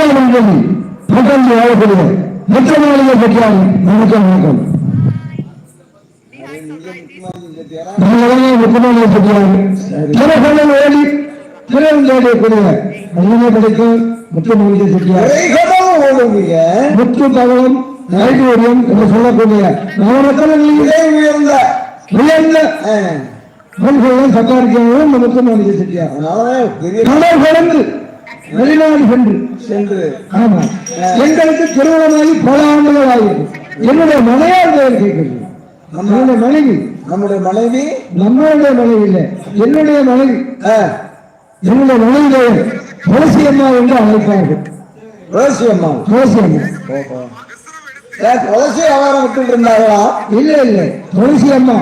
நியமனம் பட்டம் வாழக்கூடிய மற்ற மாநில பெற்றார் வணக்கம் வணக்கம் முக்கியமான பெற்றார் திரைப்படம் ஓடி திரையக்கூடிய அதிகமாக கிடைக்கும் மாநில பெற்றார் முத்து பகவம் ஐடியோரியம் என்று சொல்லக்கூடிய நவரத்தனங்களில் விலை உயர்ந்த உயர்ந்த மாநில பெற்றார் அதனாலதான் பெரிய கடல் கடந்து வெளிநாடு சென்று சென்று. ஆமா. எங்களுக்கு திருமணமாகி பல ஆண்டுகள் ஆகிறது என்னுடைய மனையார் பெயர் கேட்கிறது என்னுடைய மனைவி. நம்முடைய மனைவி? நம்மளுடைய மனைவி இல்லை. என்னுடைய மனைவி. என்னுடைய மனைவி பெயர் அம்மா என்று அழைப்பார்கள். துளசி அம்மா. துளசி அம்மா. துளசி வியாபாரம் விட்டுட்டு இருந்தாங்களா இல்லை இல்லை. துளசி அம்மா.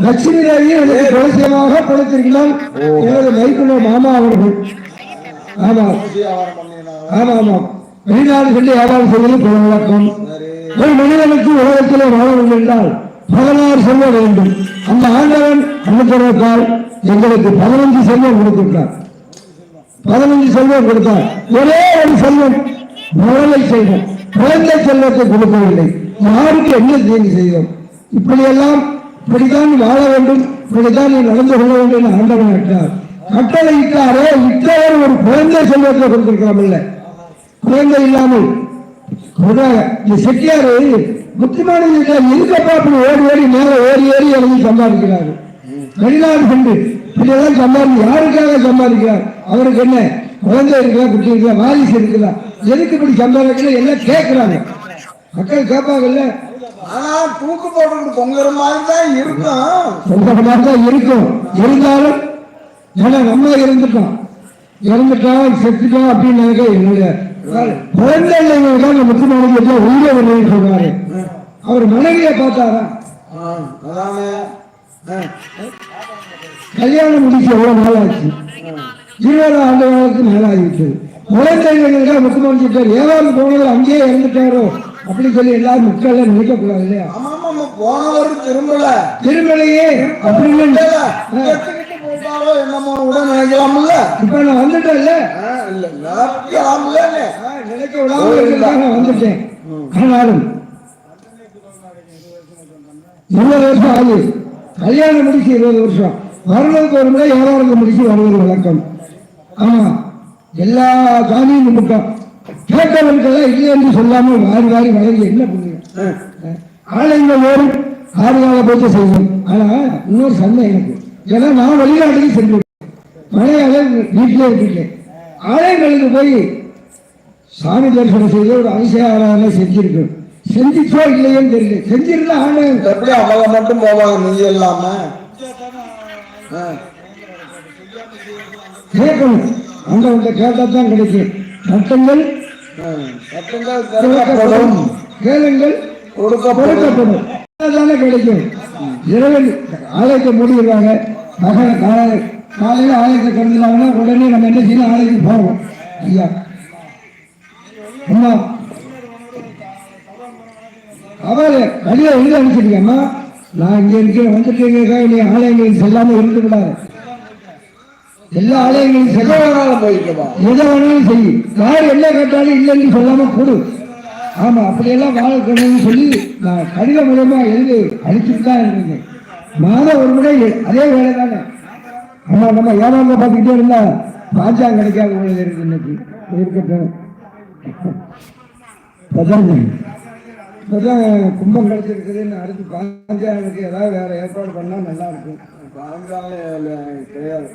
லட்சுமி தேவி எனக்கு துளசி அம்மாவாக கொடுத்திருக்கிறார் எனது மைக்குள்ள மாமா அவர்கள். ஆமா. ஆமா ஆமா. வெளிநாடு சென்று வியாபாரம் செய்வது பல வழக்கம். ஒரு மனிதனுக்கு உலகத்திலே வாழ வேண்டும் என்றால் பதினாறு செல்வம் வேண்டும். அந்த ஆண்டவன் அனுப்புவதற்கால் எங்களுக்கு பதினஞ்சு செல்வம் கொடுத்திருக்கார் பதினஞ்சு செல்வம் கொடுத்தார். ஒரே ஒரு செல்வம். மழலை செய்வோம் குழந்தை செல்வத்தை கொடுக்கவில்லை. யாருக்கு என்ன தீங்கு செய்தோம்? இப்படியெல்லாம் இப்படித்தான் வாழ வேண்டும். இப்படித்தான் நீ நடந்து கொள்ள வேண்டும் என்று ஆண்டவன் கேட்டார். கட்டளை இட்டாரே இட்டவர் ஒரு குழந்தை செல்வத்தை கொடுத்திருக்கலாம் இல்லை குழந்தை இல்லாமல். செட்டியாரு முக்கியமான இருக்கப்பா அப்படி ஓடி ஓடி மேல ஏறி ஏறி எழுதி சம்பாதிக்கிறாரு. வெளிநாடு சென்று இப்படியெல்லாம் சம்பாதி யாருக்காக சம்பாதிக்கிறார்? அவருக்கு என்ன? குழந்தை இருக்கா குட்டி இருக்கா வாரிசு இருக்குதா? எதுக்கு இப்படி சம்பாதிக்கல எல்லாம் கேட்கிறாங்க மக்கள் கேட்பாங்கல்ல. ஆனா தூக்கு போட்டுக்கிட்டு பொங்குற மாதிரி தான் இருக்கும். சொல்ற மாதிரி தான் இருக்கும். இருந்தாலும் ஏன்னா நம்ம இறந்துட்டோம் செத்துட்டோம் அப்படின்னு நினைக்க என்னுடைய குழந்தை இல்லைங்க முக்கியமான உயிரை வரணும்னு சொல்றாரு. அவர் மனைவியை பார்த்தாரா? கல்யாணம் முடிச்சு எவ்வளவு நாள் ஆச்சு இருபது ஆண்டு காலத்துக்கு மேல ஆகிவிட்டது குழந்தைகளுக்கு முக்கியமான சொல்றாரு. ஏதாவது போனது அங்கேயே இறந்துட்டாரோ அப்படி சொல்லி எல்லாரும் மக்கள் நினைக்க கூடாது இல்லையா போனவர் திரும்பல. திருமலையே அப்படின்னு போயிட்டாலோ என்னமோ கூட நினைக்கலாம்ல? இப்ப நான் வந்துட்டேன்ல? ஆ, இல்ல நினைக்கலாம்ல நினைக்க விடாம வந்துட்டேன். ஆனாலும் இருபது வருஷம் ஆகுது கல்யாணம் முடிச்சு இருபது வருஷம். வருடத்துக்கு ஒரு முறை ஏழாவது முடிச்சு வருவது வழக்கம். ஆமா எல்லா ஜாதியும் கும்பிட்டோம். கேட்டவனுக்கெல்லாம் இல்லை என்று சொல்லாம வாரி வாரி வழங்கி என்ன பண்ணுங்க ஆலயங்க ஓடும் ஆறு கால பூஜை செய்வோம். ஆனா இன்னொரு சந்தை எனக்கு. ஏன்னா நான் வெளிநாட்டுக்கு சென்று மழையால வீட்டிலே இருக்கேன் ஆலயங்களுக்கு போய் சாமி தரிசனம் செய்து ஒரு அதிசய ஆராதனை செஞ்சிருக்கோம் செஞ்சிச்சோ இல்லையோன்னு தெரியல. செஞ்சிருந்தா ஆலயம் எப்படி அவங்க மட்டும் போவாங்க நீங்க இல்லாம. கேட்கணும். அங்க உங்க கேட்டா தான் கிடைக்கும். சட்டங்கள். சட்டங்கள் கேளுங்கள். கொடுக்கப்படும். தானே கிடைக்கும். இரவில் ஆலயத்தை மூடிடுறாங்க. மகன காலை காலையில் ஆலயத்தை திறந்துட்டாங்கன்னா உடனே நம்ம என்ன செய்யணும்? ஆலயத்துக்கு போவோம் ஐயா. அம்மா. அவர் வெளியே எழுதி அனுப்பிச்சிருக்கேம்மா நான் இங்க இருக்கேன் வந்துட்டீங்க நீ ஆலயங்களுக்கு செல்லாம இருந்து விடாது எல்லா ஆலயங்களும் செல்ல. போய்க்கவா எதை வேணாலும் செய்யும் யார் என்ன கேட்டாலும் இல்லைன்னு சொல்லாம கொடு. ஆமா அப்படியெல்லாம் வாழக்கணும்னு சொல்லி நான் கடித மூலமா எழுதி அனுப்பிச்சுட்டு தான் இருந்தேன். மாதம் ஒரு முறை அதே வேலை தானே ஆமா நம்ம ஏமாந்த பார்த்துக்கிட்டே இருந்தா பாஜா கிடைக்காத உள்ளது இருக்கு இன்னைக்கு. இருக்கட்டும். அதான் கும்பம் கிடைச்சிருக்குதுன்னு அடுத்து பாஞ்சாங்களுக்கு ஏதாவது வேற ஏற்பாடு பண்ணா நல்லா இருக்கும். பாஞ்சாலம் கிடையாது.